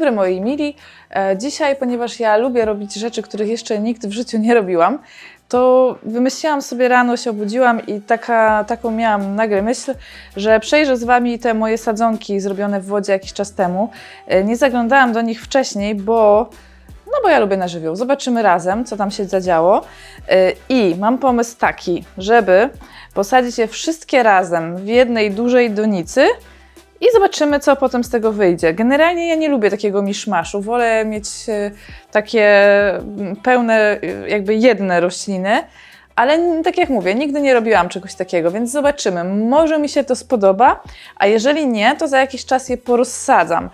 Dobry moi mili. E, Dzisiaj, ponieważ ja lubię robić rzeczy, których jeszcze nigdy w życiu nie robiłam, to wymyśliłam sobie rano, się obudziłam i taka, taką miałam nagle myśl, że przejrzę z Wami te moje sadzonki zrobione w wodzie jakiś czas temu. E, Nie zaglądałam do nich wcześniej, bo no bo ja lubię na żywioł. Zobaczymy razem, co tam się zadziało. E, I mam pomysł taki, żeby posadzić je wszystkie razem w jednej dużej donicy i zobaczymy, co potem z tego wyjdzie. Generalnie ja nie lubię takiego miszmaszu. Wolę mieć e, takie mm, pełne, e, jakby jedne rośliny. Ale tak jak mówię, nigdy nie robiłam czegoś takiego, więc zobaczymy. Może mi się to spodoba, a jeżeli nie, to za jakiś czas je porozsadzam.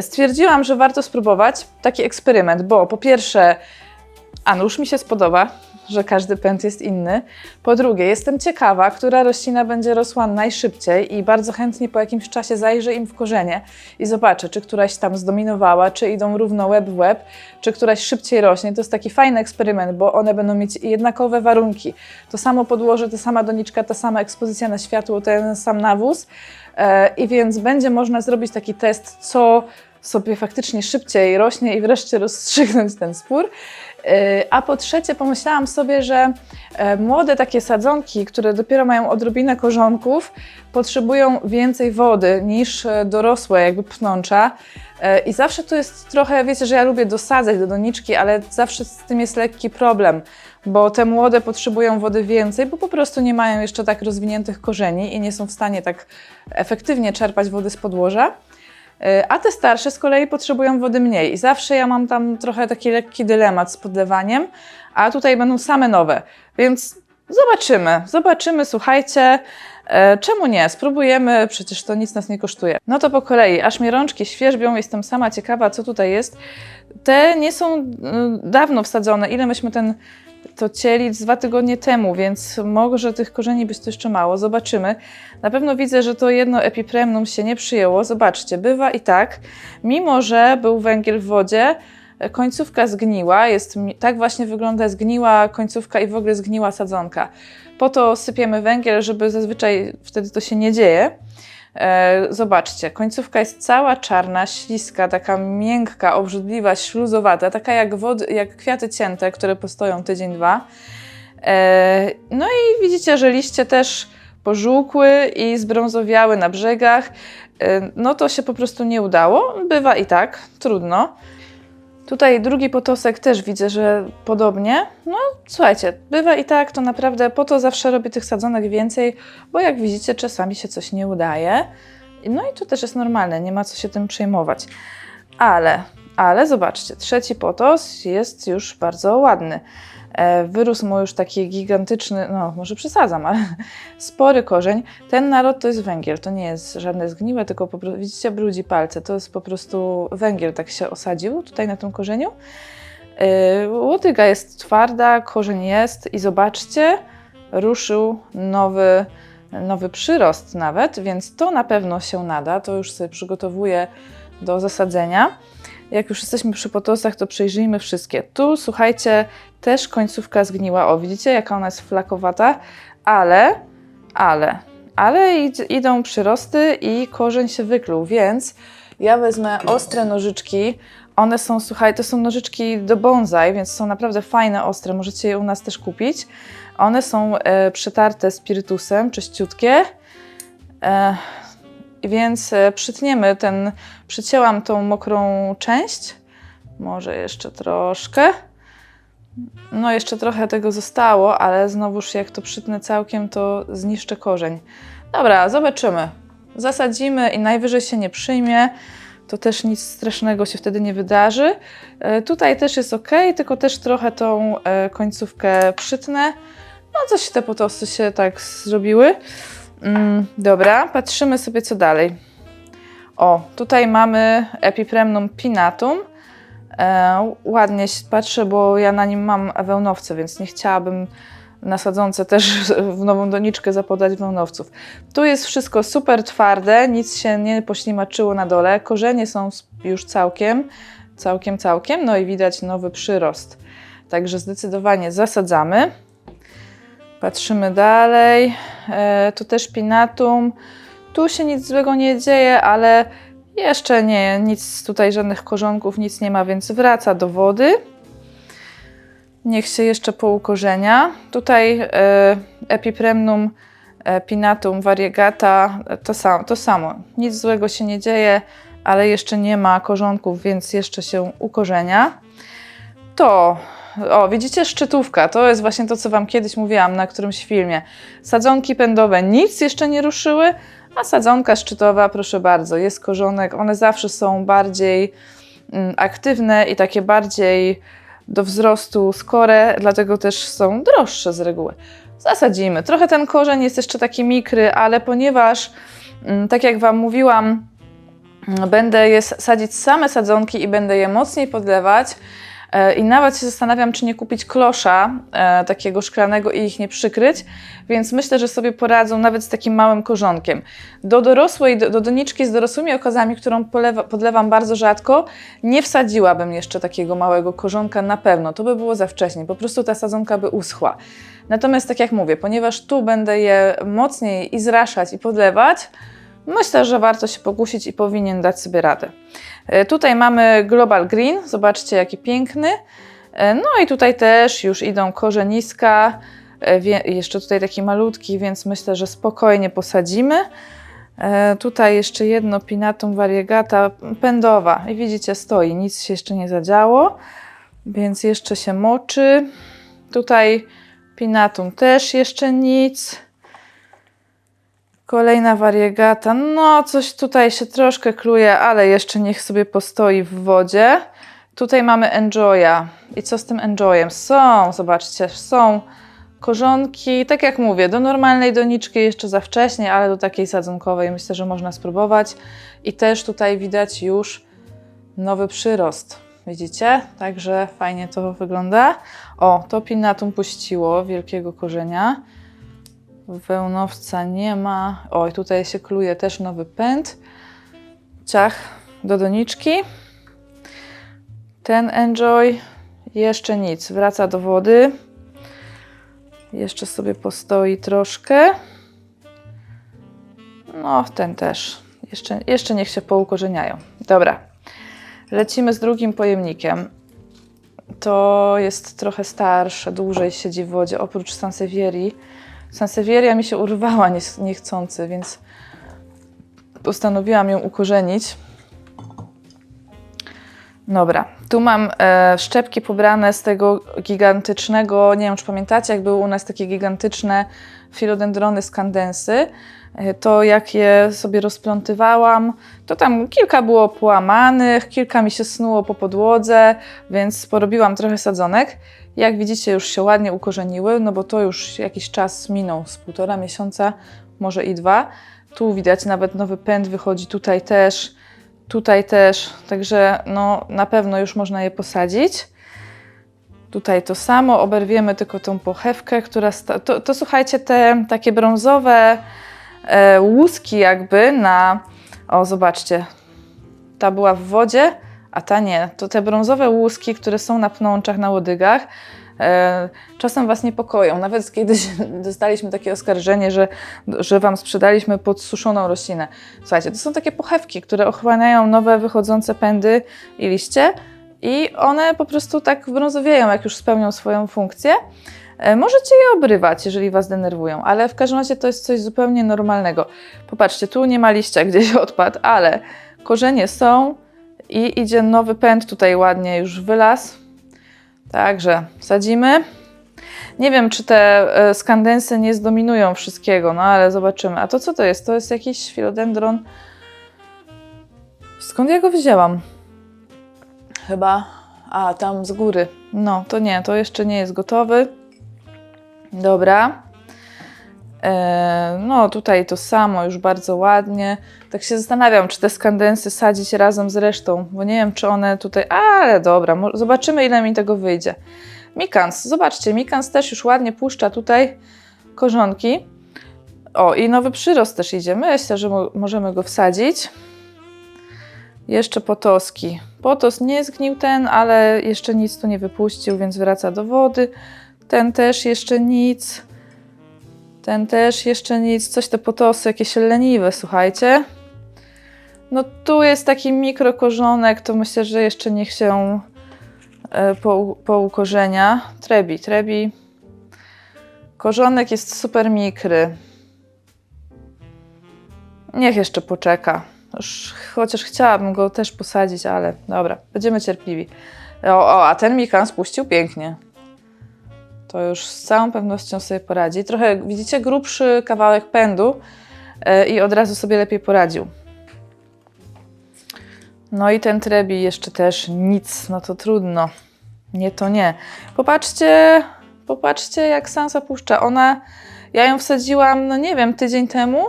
Stwierdziłam, że warto spróbować taki eksperyment, bo po pierwsze, a nuż mi się spodoba, że każdy pęd jest inny. Po drugie, jestem ciekawa, która roślina będzie rosła najszybciej i bardzo chętnie po jakimś czasie zajrzę im w korzenie i zobaczę, czy któraś tam zdominowała, czy idą równo łeb w łeb, czy któraś szybciej rośnie. To jest taki fajny eksperyment, bo one będą mieć jednakowe warunki. To samo podłoże, ta sama doniczka, ta sama ekspozycja na światło, ten sam nawóz. E, I więc będzie można zrobić taki test, co sobie faktycznie szybciej rośnie i wreszcie rozstrzygnąć ten spór. Yy, A po trzecie, pomyślałam sobie, że e, młode takie sadzonki, które dopiero mają odrobinę korzonków, potrzebują więcej wody niż e, dorosłe, jakby pnącza. E, I zawsze to jest trochę, wiecie, że ja lubię dosadzać do doniczki, ale zawsze z tym jest lekki problem, bo te młode potrzebują wody więcej, bo po prostu nie mają jeszcze tak rozwiniętych korzeni i nie są w stanie tak efektywnie czerpać wody z podłoża. A te starsze z kolei potrzebują wody mniej. I zawsze ja mam tam trochę taki lekki dylemat z podlewaniem, a tutaj będą same nowe. Więc zobaczymy, zobaczymy, słuchajcie. E, Czemu nie? Spróbujemy, przecież to nic nas nie kosztuje. No to po kolei, aż mnie rączki świerzbią, jestem sama ciekawa, co tutaj jest. Te nie są y, dawno wsadzone. Ile myśmy ten to cieli z dwa tygodnie temu, więc może tych korzeni być to jeszcze mało. Zobaczymy. Na pewno widzę, że to jedno epipremnum się nie przyjęło. Zobaczcie, bywa i tak. Mimo, że był węgiel w wodzie, końcówka zgniła. Jest, tak właśnie wygląda zgniła końcówka i w ogóle zgniła sadzonka. Po to sypiemy węgiel, żeby zazwyczaj wtedy to się nie dzieje. E, Zobaczcie, końcówka jest cała czarna, śliska, taka miękka, obrzydliwa, śluzowata, taka jak, wody, jak kwiaty cięte, które postoją tydzień, dwa. E, No i widzicie, że liście też pożółkły i zbrązowiały na brzegach. E, No to się po prostu nie udało. Bywa i tak, trudno. Tutaj drugi potosek też widzę, że podobnie. No słuchajcie, bywa i tak, to naprawdę po to zawsze robię tych sadzonek więcej, bo jak widzicie, czasami się coś nie udaje. No i to też jest normalne, nie ma co się tym przejmować. Ale, ale zobaczcie, trzeci potos jest już bardzo ładny. E, Wyrósł mu już taki gigantyczny, no może przesadzam, ale spory korzeń. Ten naród to jest węgiel, to nie jest żadne zgniłe, tylko po prostu, widzicie, brudzi palce. To jest po prostu węgiel, tak się osadził tutaj na tym korzeniu. Yy, Łodyga jest twarda, korzeń jest i zobaczcie, ruszył nowy, nowy przyrost nawet, więc to na pewno się nada. To już sobie przygotowuję do zasadzenia. Jak już jesteśmy przy potosach, to przejrzyjmy wszystkie. Tu, słuchajcie, też końcówka zgniła. O, widzicie, jaka ona jest flakowata, ale, ale, ale id- idą przyrosty i korzeń się wykluł, więc ja wezmę ostre nożyczki. One są, słuchaj, to są nożyczki do bonsai, więc są naprawdę fajne, ostre. Możecie je u nas też kupić. One są e, przetarte spirytusem, czyściutkie. E, więc e, przytniemy ten, przycięłam tą mokrą część. Może jeszcze troszkę. No, jeszcze trochę tego zostało, ale znowuż jak to przytnę całkiem, to zniszczę korzeń. Dobra, zobaczymy. Zasadzimy i najwyżej się nie przyjmie. To też nic strasznego się wtedy nie wydarzy. E, Tutaj też jest ok, tylko też trochę tą e, końcówkę przytnę. No, coś te potosy się tak zrobiły. Mm, dobra, patrzymy sobie co dalej. O, tutaj mamy Epipremnum pinatum. E, ładnie się patrzę, bo ja na nim mam wełnowce, więc nie chciałabym na sadzonce też w nową doniczkę zapodać wełnowców. Tu jest wszystko super twarde, nic się nie poślimaczyło na dole. Korzenie są już całkiem, całkiem, całkiem, no i widać nowy przyrost. Także zdecydowanie zasadzamy. Patrzymy dalej. E, tu też pinatum. Tu się nic złego nie dzieje, ale Jeszcze nie, nic tutaj, żadnych korzonków, nic nie ma, więc wraca do wody. Niech się jeszcze poukorzenia. Tutaj e, Epipremnum e, pinatum variegata to, sam, to samo. Nic złego się nie dzieje, ale jeszcze nie ma korzonków, więc jeszcze się ukorzenia. To, o widzicie, szczytówka, to jest właśnie to, co Wam kiedyś mówiłam na którymś filmie. Sadzonki pędowe nic jeszcze nie ruszyły, a sadzonka szczytowa, proszę bardzo, jest korzonek. One zawsze są bardziej mm, aktywne i takie bardziej do wzrostu skore, dlatego też są droższe z reguły. Zasadzimy. Trochę ten korzeń jest jeszcze taki mikry, ale ponieważ, mm, tak jak Wam mówiłam, mm, będę je sadzić same sadzonki i będę je mocniej podlewać, I nawet się zastanawiam, czy nie kupić klosza e, takiego szklanego i ich nie przykryć, więc myślę, że sobie poradzą nawet z takim małym korzonkiem. Do dorosłej, do, do doniczki z dorosłymi okazami, którą podlewam bardzo rzadko, nie wsadziłabym jeszcze takiego małego korzonka na pewno. To by było za wcześnie, po prostu ta sadzonka by uschła. Natomiast tak jak mówię, ponieważ tu będę je mocniej i zraszać i podlewać, myślę, że warto się pokusić i powinien dać sobie radę. E, Tutaj mamy Global Green, zobaczcie jaki piękny. E, No i tutaj też już idą korzeniska, e, jeszcze tutaj taki malutki, więc myślę, że spokojnie posadzimy. Tutaj jeszcze jedno Pinatum variegata pędowa i widzicie stoi, nic się jeszcze nie zadziało, więc jeszcze się moczy. Tutaj Pinatum też jeszcze nic. Kolejna variegata. No, coś tutaj się troszkę kluje, ale jeszcze niech sobie postoi w wodzie. Tutaj mamy enjoya. I co z tym enjoyem? Są, zobaczcie, są korzonki. Tak jak mówię, do normalnej doniczki jeszcze za wcześnie, ale do takiej sadzonkowej myślę, że można spróbować. I też tutaj widać już nowy przyrost. Widzicie? Także fajnie to wygląda. O, to pinatum puściło wielkiego korzenia. Wełnowca nie ma. Oj, tutaj się kluje też nowy pęd. Ciach do doniczki. Ten enjoy jeszcze nic. Wraca do wody. Jeszcze sobie postoi troszkę. No, ten też. Jeszcze, jeszcze niech się poukorzeniają. Dobra. Lecimy z drugim pojemnikiem. To jest trochę starsze, dłużej siedzi w wodzie, oprócz Sansevierii. Sansevieria mi się urwała niechcący, więc postanowiłam ją ukorzenić. Dobra, tu mam e, szczepki pobrane z tego gigantycznego, nie wiem czy pamiętacie, jak były u nas takie gigantyczne filodendrony skandensy. E, to jak je sobie rozplątywałam, to tam kilka było połamanych, kilka mi się snuło po podłodze, więc porobiłam trochę sadzonek. Jak widzicie, już się ładnie ukorzeniły, no bo to już jakiś czas minął, z półtora miesiąca, może i dwa. Tu widać nawet nowy pęd wychodzi, tutaj też, tutaj też, także no na pewno już można je posadzić. Tutaj to samo, oberwiemy tylko tą pochewkę, która... To, to słuchajcie, te takie brązowe e, łuski jakby na... O, zobaczcie, ta była w wodzie, a ta nie. To te brązowe łuski, które są na pnączach, na łodygach, e, czasem Was niepokoją. Nawet kiedyś dostaliśmy takie oskarżenie, że, że Wam sprzedaliśmy podsuszoną roślinę. Słuchajcie, to są takie pochewki, które ochłaniają nowe wychodzące pędy i liście i one po prostu tak brązowieją, jak już spełnią swoją funkcję. E, Możecie je obrywać, jeżeli Was denerwują, ale w każdym razie to jest coś zupełnie normalnego. Popatrzcie, tu nie ma liścia, gdzieś odpadł, ale korzenie są i idzie nowy pęd tutaj ładnie już wylazł. Także sadzimy. Nie wiem, czy te e, skandensy nie zdominują wszystkiego, no ale zobaczymy. A to co to jest? To jest jakiś filodendron. Skąd ja go wzięłam? Chyba. A, tam z góry. No, to nie, to jeszcze nie jest gotowy. Dobra. E, no, tutaj to samo, już bardzo ładnie. Tak się zastanawiam, czy te skandensy sadzić razem z resztą, bo nie wiem, czy one tutaj. Ale dobra, zobaczymy, ile mi tego wyjdzie. Mikans, zobaczcie, Mikans też już ładnie puszcza tutaj korzonki. O, i nowy przyrost też idzie. Myślę, że mo- możemy go wsadzić. Jeszcze potoski. Potos nie zgnił ten, ale jeszcze nic tu nie wypuścił, więc wraca do wody. Ten też jeszcze nic. Ten też jeszcze nic. Coś te potosy jakieś leniwe, słuchajcie. No tu jest taki mikrokorzonek, to myślę, że jeszcze niech się e, pou- poukorzenia. Trebi, trebi. Korzonek jest super mikry. Niech jeszcze poczeka. Już, chociaż chciałabym go też posadzić, ale dobra, będziemy cierpliwi. O, o, a ten mikan spuścił pięknie. To już z całą pewnością sobie poradzi. Trochę, widzicie, grubszy kawałek pędu e, i od razu sobie lepiej poradził. No i ten trebi jeszcze też nic, no to trudno. Nie, to nie. Popatrzcie, popatrzcie jak Sansa puszcza. Ona, ja ją wsadziłam, no nie wiem, tydzień temu.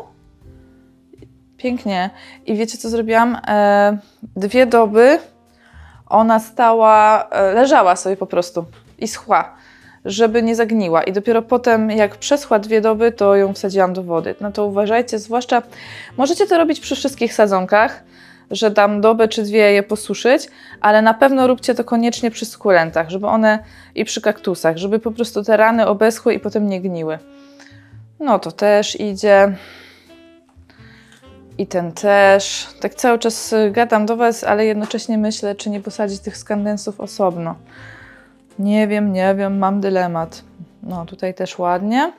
Pięknie. I wiecie co zrobiłam? E, dwie doby ona stała, e, leżała sobie po prostu i schła, żeby nie zagniła. I dopiero potem, jak przeschła dwie doby, to ją wsadziłam do wody. No to uważajcie, zwłaszcza możecie to robić przy wszystkich sadzonkach, że dam dobę czy dwie je posuszyć, ale na pewno róbcie to koniecznie przy sukulentach, żeby one i przy kaktusach, żeby po prostu te rany obeschły i potem nie gniły. No to też idzie. I ten też. Tak cały czas gadam do Was, ale jednocześnie myślę, czy nie posadzić tych skandensów osobno. Nie wiem, nie wiem, mam dylemat. No tutaj też ładnie.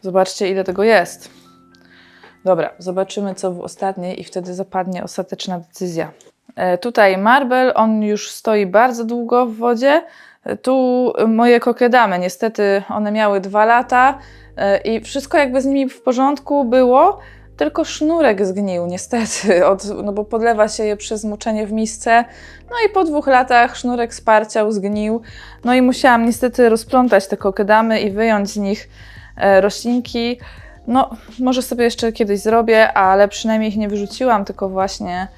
Zobaczcie, ile tego jest. Dobra, zobaczymy co w ostatniej i wtedy zapadnie ostateczna decyzja. E, tutaj Marble, on już stoi bardzo długo w wodzie. E, Tu moje kokedamy, niestety one miały dwa lata e, i wszystko jakby z nimi w porządku było, tylko sznurek zgnił niestety, od, no bo podlewa się je przez moczenie w misce. No i po dwóch latach sznurek sparciał, zgnił. No i musiałam niestety rozplątać te kokedamy i wyjąć z nich e, roślinki. No, może sobie jeszcze kiedyś zrobię, ale przynajmniej ich nie wyrzuciłam, tylko właśnie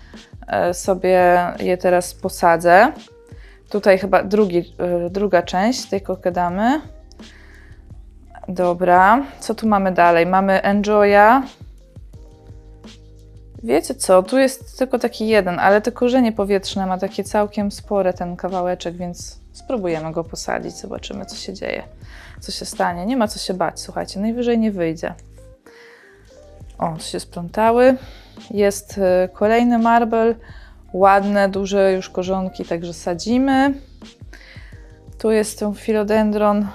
e, sobie je teraz posadzę. Tutaj chyba drugi, e, druga część tej kokedamy. Dobra, co tu mamy dalej? Mamy Enjoya. Wiecie co, tu jest tylko taki jeden, ale te korzenie powietrzne ma takie całkiem spore ten kawałeczek, więc spróbujemy go posadzić, zobaczymy co się dzieje, co się stanie. Nie ma co się bać, słuchajcie, najwyżej nie wyjdzie. O, się splątały. Jest y, kolejny marble, ładne, duże już korzonki, także sadzimy. Tu jest ten philodendron.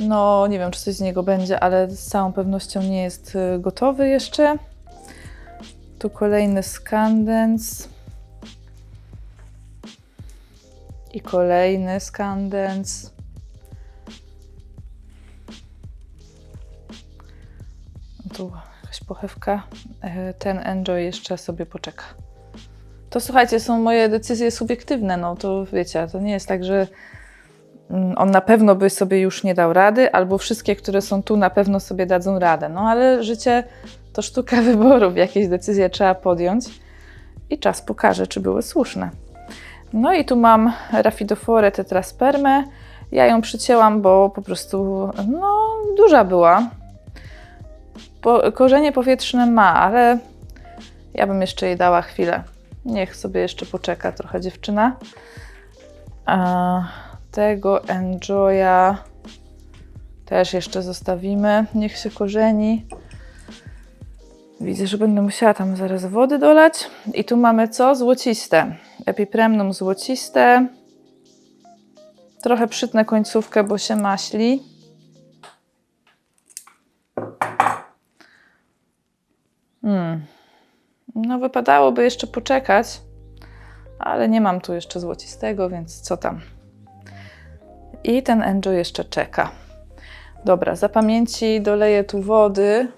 No, nie wiem, czy coś z niego będzie, ale z całą pewnością nie jest y, gotowy jeszcze. Tu kolejny skandens. I kolejny skandens. Tu jakaś pochewka. E, Ten enjoy jeszcze sobie poczeka. To słuchajcie, są moje decyzje subiektywne. No to wiecie, to nie jest tak, że mm, on na pewno by sobie już nie dał rady, albo wszystkie, które są tu, na pewno sobie dadzą radę. No ale życie to sztuka wyborów, jakieś decyzje trzeba podjąć i czas pokaże, czy były słuszne. No i tu mam Rafidoforę tetraspermę. Ja ją przycięłam, bo po prostu no, duża była. Po, korzenie powietrzne ma, ale ja bym jeszcze jej dała chwilę. Niech sobie jeszcze poczeka trochę dziewczyna. A tego Enjoya też jeszcze zostawimy. Niech się korzeni. Widzę, że będę musiała tam zaraz wody dolać. I tu mamy co? Złociste. Epipremnum złociste. Trochę przytnę końcówkę, bo się maśli. Hmm. No, wypadałoby jeszcze poczekać, ale nie mam tu jeszcze złocistego, więc co tam. I ten Enjoy jeszcze czeka. Dobra, za pamięci doleję tu wody,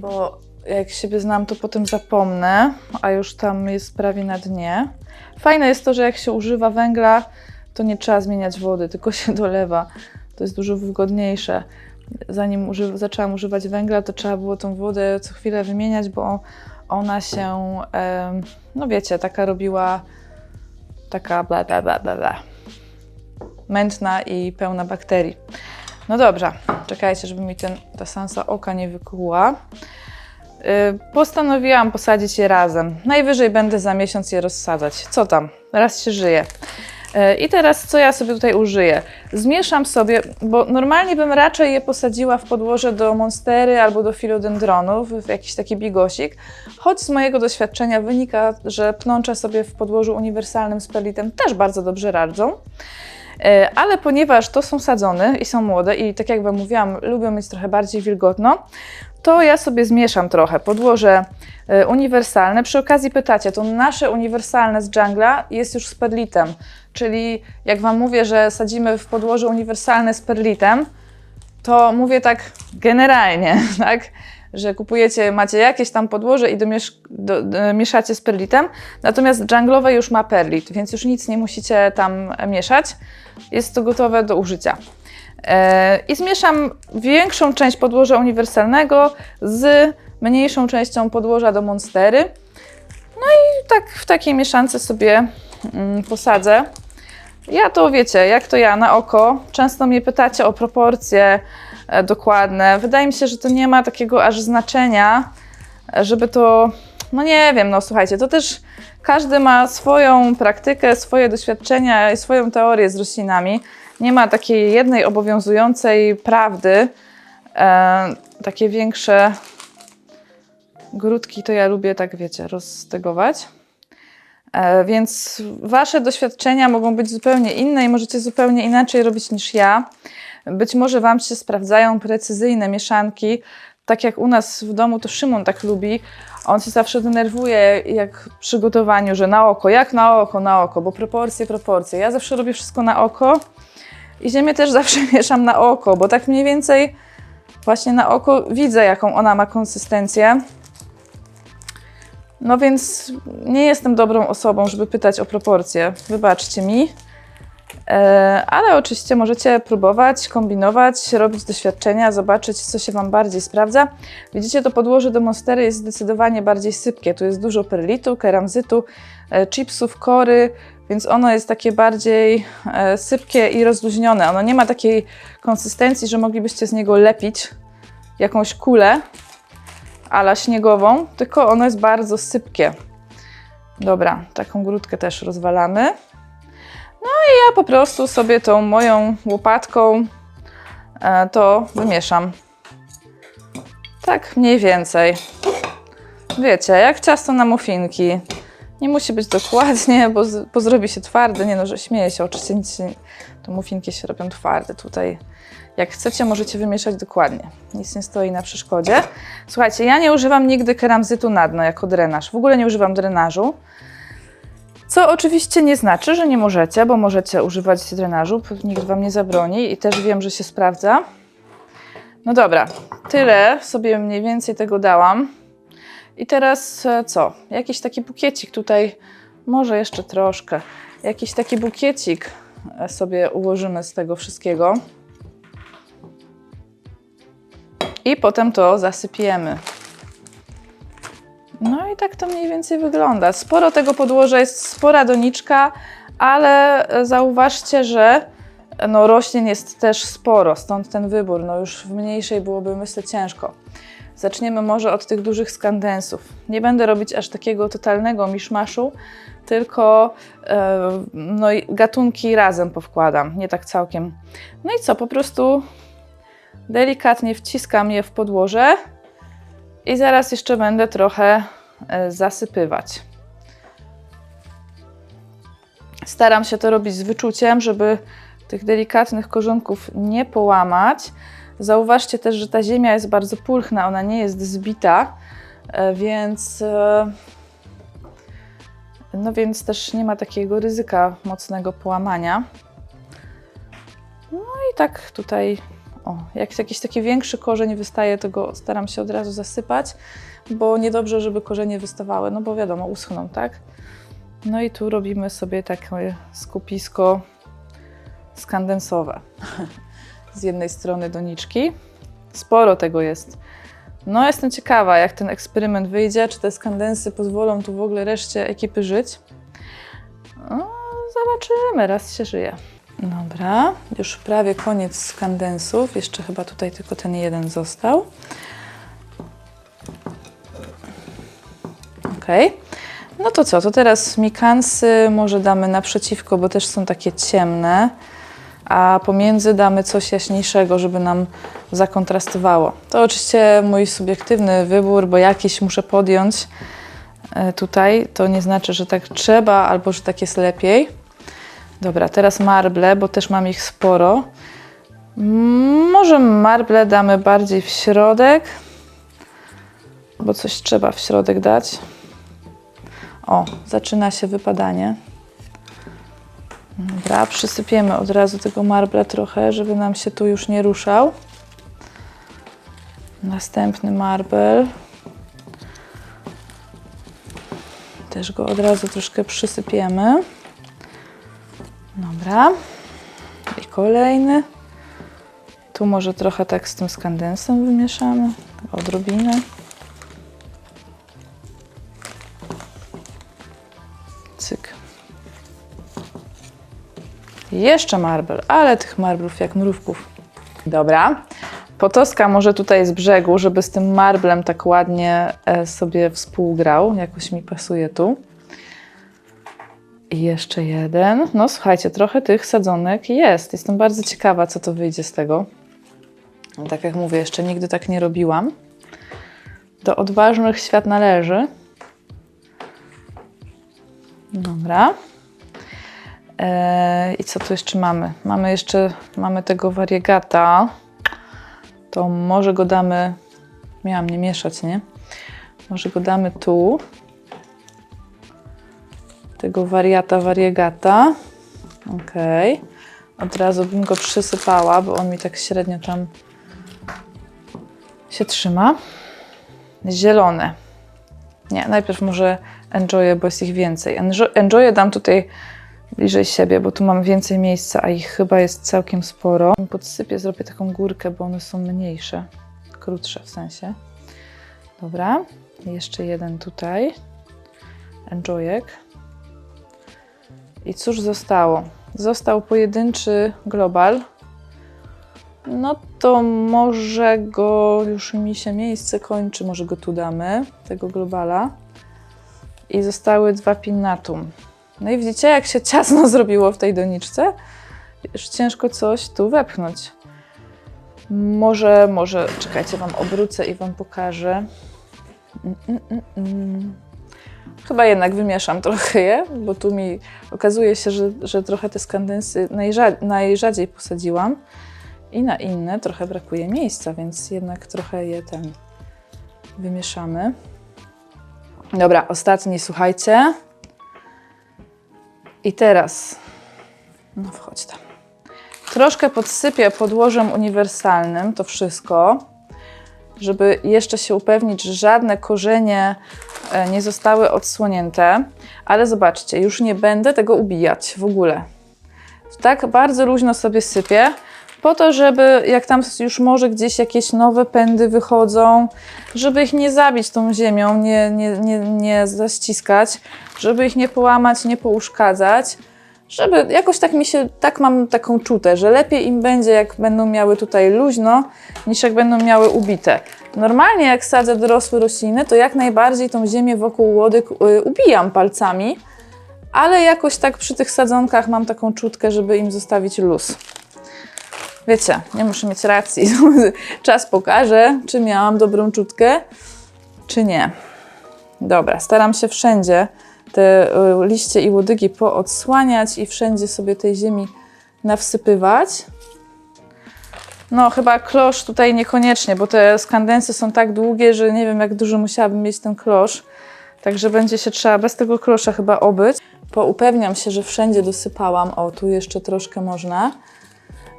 bo jak siebie znam, to potem zapomnę, a już tam jest prawie na dnie. Fajne jest to, że jak się używa węgla, to nie trzeba zmieniać wody, tylko się dolewa. To jest dużo wygodniejsze. Zanim uży zaczęłam używać węgla, to trzeba było tą wodę co chwilę wymieniać, bo ona się, em, no wiecie, taka robiła, taka bla bla bla bla bla. Mętna i pełna bakterii. No dobrze, czekajcie, żeby mi ten, ta sansa oka nie wykuła. Y, Postanowiłam posadzić je razem. Najwyżej będę za miesiąc je rozsadzać. Co tam? Raz się żyje. E, I teraz co ja sobie tutaj użyję? Zmieszam sobie, bo normalnie bym raczej je posadziła w podłoże do monstery albo do filodendronów, w jakiś taki bigosik, choć z mojego doświadczenia wynika, że pnącze sobie w podłożu uniwersalnym z perlitem też bardzo dobrze radzą. E, Ale ponieważ to są sadzone i są młode i tak jak Wam mówiłam, lubią mieć trochę bardziej wilgotno, to ja sobie zmieszam trochę podłoże uniwersalne. Przy okazji pytacie, to nasze uniwersalne z jungla jest już z perlitem, czyli jak Wam mówię, że sadzimy w podłoże uniwersalne z perlitem, to mówię tak generalnie, tak? Że kupujecie, macie jakieś tam podłoże i domiesz, do, do, mieszacie z perlitem, natomiast junglowe już ma perlit, więc już nic nie musicie tam mieszać. Jest to gotowe do użycia. E, I zmieszam większą część podłoża uniwersalnego z mniejszą częścią podłoża do monstery. No i tak w takiej mieszance sobie mm, posadzę. Ja to wiecie, jak to ja na oko. Często mnie pytacie o proporcje e, dokładne. Wydaje mi się, że to nie ma takiego aż znaczenia, żeby to. No nie wiem, no słuchajcie, to też każdy ma swoją praktykę, swoje doświadczenia i swoją teorię z roślinami. Nie ma takiej jednej obowiązującej prawdy. E, takie większe grudki to ja lubię, tak wiecie, roztegować. E, Więc Wasze doświadczenia mogą być zupełnie inne i możecie zupełnie inaczej robić niż ja. Być może Wam się sprawdzają precyzyjne mieszanki. Tak jak u nas w domu, to Szymon tak lubi. On się zawsze denerwuje, jak w przygotowaniu, że na oko, jak na oko, na oko, bo proporcje, proporcje. Ja zawsze robię wszystko na oko i ziemię też zawsze mieszam na oko, bo tak mniej więcej właśnie na oko widzę, jaką ona ma konsystencję. No więc nie jestem dobrą osobą, żeby pytać o proporcje. Wybaczcie mi. E, Ale oczywiście możecie próbować, kombinować, robić doświadczenia, zobaczyć, co się Wam bardziej sprawdza. Widzicie, to podłoże do monstery jest zdecydowanie bardziej sypkie. Tu jest dużo perlitu, keramzytu, e, chipsów, kory, więc ono jest takie bardziej e, sypkie i rozluźnione. Ono nie ma takiej konsystencji, że moglibyście z niego lepić jakąś kulę ala śniegową, tylko ono jest bardzo sypkie. Dobra, taką grudkę też rozwalamy. No i ja po prostu sobie tą moją łopatką e, to wymieszam. Tak mniej więcej. Wiecie, jak ciasto na muffinki. Nie musi być dokładnie, bo, z- bo zrobi się twarde. Nie no, że śmieję się, oczywiście nic to muffinki się robią twarde tutaj. Jak chcecie, możecie wymieszać dokładnie. Nic nie stoi na przeszkodzie. Słuchajcie, ja nie używam nigdy keramzytu na dno jako drenaż. W ogóle nie używam drenażu. Co oczywiście nie znaczy, że nie możecie, bo możecie używać drenażu, nikt Wam nie zabroni i też wiem, że się sprawdza. No dobra, tyle sobie mniej więcej tego dałam. I teraz e, co? Jakiś taki bukiecik tutaj, może jeszcze troszkę. Jakiś taki bukiecik e, sobie ułożymy z tego wszystkiego. I potem to zasypiemy. No i tak to mniej więcej wygląda. Sporo tego podłoża jest spora doniczka, ale e, zauważcie, że no, roślin jest też sporo, stąd ten wybór. No już w mniejszej byłoby myślę ciężko. Zaczniemy może od tych dużych skandensów. Nie będę robić aż takiego totalnego miszmaszu, tylko e, no, gatunki razem powkładam, nie tak całkiem. No i co, po prostu delikatnie wciskam je w podłoże i zaraz jeszcze będę trochę e, zasypywać. Staram się to robić z wyczuciem, żeby tych delikatnych korzonków nie połamać. Zauważcie też, że ta ziemia jest bardzo pulchna, ona nie jest zbita, e, więc, e, no więc też nie ma takiego ryzyka mocnego połamania. No i tak tutaj, o, jak jakiś taki większy korzeń wystaje, to go staram się od razu zasypać, bo niedobrze, żeby korzenie wystawały, no bo wiadomo, uschną, tak? No i tu robimy sobie takie skupisko skandensowe. Z jednej strony doniczki. Sporo tego jest. No, jestem ciekawa, jak ten eksperyment wyjdzie, czy te skandensy pozwolą tu w ogóle reszcie ekipy żyć. No, zobaczymy, raz się żyje. Dobra, już prawie koniec skandensów. Jeszcze chyba tutaj tylko ten jeden został. Ok. No to co, to teraz mikansy może damy naprzeciwko, bo też są takie ciemne, a pomiędzy damy coś jaśniejszego, żeby nam zakontrastowało. To oczywiście mój subiektywny wybór, bo jakiś muszę podjąć e, tutaj. To nie znaczy, że tak trzeba albo że tak jest lepiej. Dobra, teraz marble, bo też mam ich sporo. Mm, Może marble damy bardziej w środek, bo coś trzeba w środek dać. O, zaczyna się wypadanie. Dobra, przysypiemy od razu tego marbla trochę, żeby nam się tu już nie ruszał. Następny marbel. Też go od razu troszkę przysypiemy. Dobra. I kolejny. Tu może trochę tak z tym skandensem wymieszamy. Odrobinę. Jeszcze marble, ale tych marblów jak mrówków. Dobra. Potoska może tutaj z brzegu, żeby z tym marblem tak ładnie e, sobie współgrał. Jakoś mi pasuje tu. I jeszcze jeden. No słuchajcie, trochę tych sadzonek jest. Jestem bardzo ciekawa, co to wyjdzie z tego. Tak jak mówię, jeszcze nigdy tak nie robiłam. Do odważnych świat należy. Dobra. Eee, I co tu jeszcze mamy? Mamy jeszcze mamy tego variegata. To może go damy. Miałam nie mieszać, nie? Może go damy tu. Tego wariata variegata. Ok. Od razu bym go przysypała, bo on mi tak średnio tam się trzyma. Zielone. Nie, najpierw może enjoye, bo jest ich więcej. Enjo- Enjoye dam tutaj bliżej siebie, bo tu mam więcej miejsca, a ich chyba jest całkiem sporo. Podsypię, zrobię taką górkę, bo one są mniejsze, krótsze w sensie. Dobra, jeszcze jeden tutaj. Enjoyek. I cóż zostało? Został pojedynczy global. No to może go, już mi się miejsce kończy, może go tu damy, tego globala. I zostały dwa pinnatum. No i widzicie, jak się ciasno zrobiło w tej doniczce? Już ciężko coś tu wepchnąć. Może, może, czekajcie, Wam obrócę i Wam pokażę. Mm, mm, mm, mm. Chyba jednak wymieszam trochę je, bo tu mi okazuje się, że, że trochę te skandensy najrza- najrzadziej posadziłam i na inne trochę brakuje miejsca, więc jednak trochę je ten wymieszamy. Dobra, ostatni, słuchajcie. I teraz, no wchodź tam. Troszkę podsypię podłożem uniwersalnym to wszystko, żeby jeszcze się upewnić, że żadne korzenie e, nie zostały odsłonięte. Ale zobaczcie, już nie będę tego ubijać w ogóle. Tak bardzo luźno sobie sypię, po to, żeby jak tam już może gdzieś jakieś nowe pędy wychodzą, żeby ich nie zabić tą ziemią, nie, nie, nie, nie zaściskać, żeby ich nie połamać, nie pouszkadzać, żeby jakoś tak mi się, tak mam taką czutę, że lepiej im będzie, jak będą miały tutaj luźno, niż jak będą miały ubite. Normalnie jak sadzę dorosłe rośliny, to jak najbardziej tą ziemię wokół łodyg y, ubijam palcami, ale jakoś tak przy tych sadzonkach mam taką czutkę, żeby im zostawić luz. Wiecie, nie muszę mieć racji. Czas pokaże, czy miałam dobrą czutkę, czy nie. Dobra, staram się wszędzie te y, liście i łodygi poodsłaniać i wszędzie sobie tej ziemi nawsypywać. No, chyba klosz tutaj niekoniecznie, bo te skandensy są tak długie, że nie wiem, jak dużo musiałabym mieć ten klosz. Także będzie się trzeba bez tego klosza chyba obyć. Poupewniam się, że wszędzie dosypałam. O, tu jeszcze troszkę można.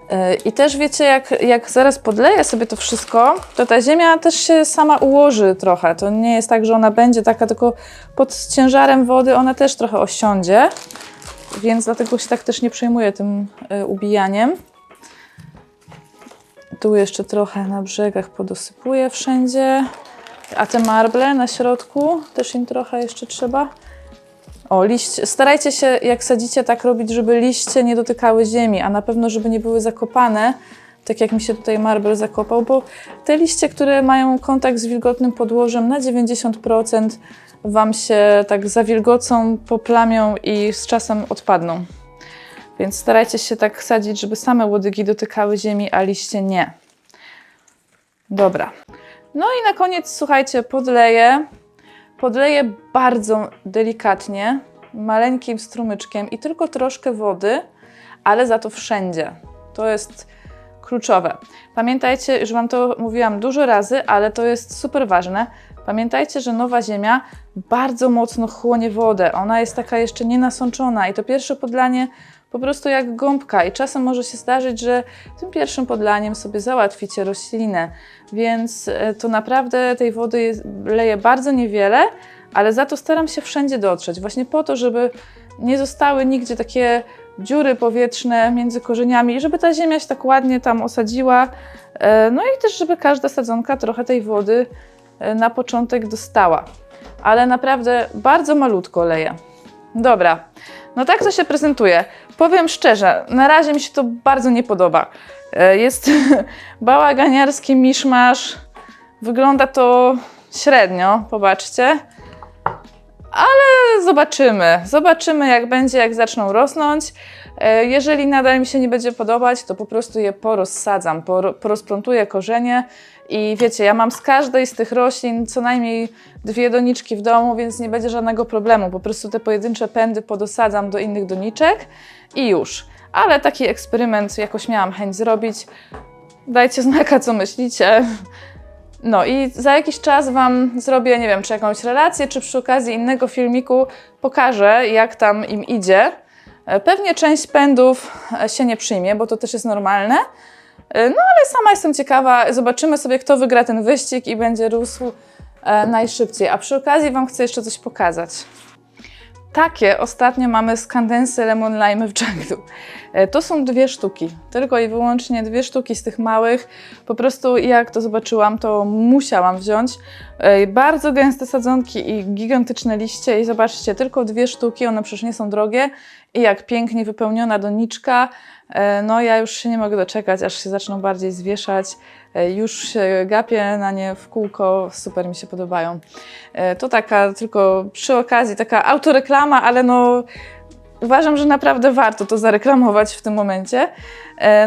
Yy, I też wiecie, jak, jak zaraz podleję sobie to wszystko, to ta ziemia też się sama ułoży trochę. To nie jest tak, że ona będzie taka, tylko pod ciężarem wody ona też trochę osiądzie. Więc dlatego się tak też nie przejmuję tym y, ubijaniem. Tu jeszcze trochę na brzegach podosypuję wszędzie. A te marble na środku też im trochę jeszcze trzeba. O, liście. Starajcie się, jak sadzicie, tak robić, żeby liście nie dotykały ziemi, a na pewno, żeby nie były zakopane tak jak mi się tutaj marble zakopał, bo te liście, które mają kontakt z wilgotnym podłożem na 90% Wam się tak zawilgocą, poplamią i z czasem odpadną. Więc starajcie się tak sadzić, żeby same łodygi dotykały ziemi, a liście nie. Dobra. No i na koniec, słuchajcie, podleję. Podleję bardzo delikatnie, maleńkim strumyczkiem i tylko troszkę wody, ale za to wszędzie. To jest kluczowe. Pamiętajcie, że Wam to mówiłam dużo razy, ale to jest super ważne. Pamiętajcie, że nowa ziemia bardzo mocno chłonie wodę. Ona jest taka jeszcze nienasączona i to pierwsze podlanie po prostu jak gąbka i czasem może się zdarzyć, że tym pierwszym podlaniem sobie załatwicie roślinę, więc e, to naprawdę tej wody leję bardzo niewiele, ale za to staram się wszędzie dotrzeć, właśnie po to, żeby nie zostały nigdzie takie dziury powietrzne między korzeniami żeby ta ziemia się tak ładnie tam osadziła, E, no i też, żeby każda sadzonka trochę tej wody e, na początek dostała. Ale naprawdę bardzo malutko leję. Dobra, no tak to się prezentuje. Powiem szczerze, na razie mi się to bardzo nie podoba. E, Jest bałaganiarski miszmasz. Wygląda to średnio, popatrzcie. Ale zobaczymy. Zobaczymy, jak będzie, jak zaczną rosnąć. E, Jeżeli nadal mi się nie będzie podobać, to po prostu je porozsadzam, por- porozplątuję korzenie i wiecie, ja mam z każdej z tych roślin co najmniej dwie doniczki w domu, więc nie będzie żadnego problemu. Po prostu te pojedyncze pędy podosadzam do innych doniczek i już. Ale taki eksperyment jakoś miałam chęć zrobić. Dajcie znaka, co myślicie. No i za jakiś czas Wam zrobię, nie wiem, czy jakąś relację, czy przy okazji innego filmiku pokażę, jak tam im idzie. E, Pewnie część pędów e, się nie przyjmie, bo to też jest normalne. E, No ale sama jestem ciekawa, zobaczymy sobie, kto wygra ten wyścig i będzie rósł najszybciej. A przy okazji Wam chcę jeszcze coś pokazać. Takie ostatnio mamy skandensy lemon lime w dżunglu. E, To są dwie sztuki, tylko i wyłącznie dwie sztuki z tych małych. Po prostu jak to zobaczyłam, to musiałam wziąć. Bardzo gęste sadzonki i gigantyczne liście i zobaczcie, tylko dwie sztuki, one przecież nie są drogie i jak pięknie wypełniona doniczka. E, No ja już się nie mogę doczekać, aż się zaczną bardziej zwieszać. E, Już się gapię na nie w kółko, super mi się podobają. E, To taka tylko przy okazji taka autoreklama, ale no uważam, że naprawdę warto to zareklamować w tym momencie.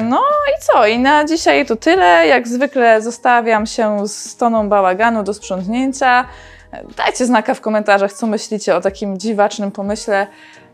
No i co? I na dzisiaj to tyle. Jak zwykle zostawiam się z toną bałaganu do sprzątnięcia. Dajcie znaka w komentarzach, co myślicie o takim dziwacznym pomyśle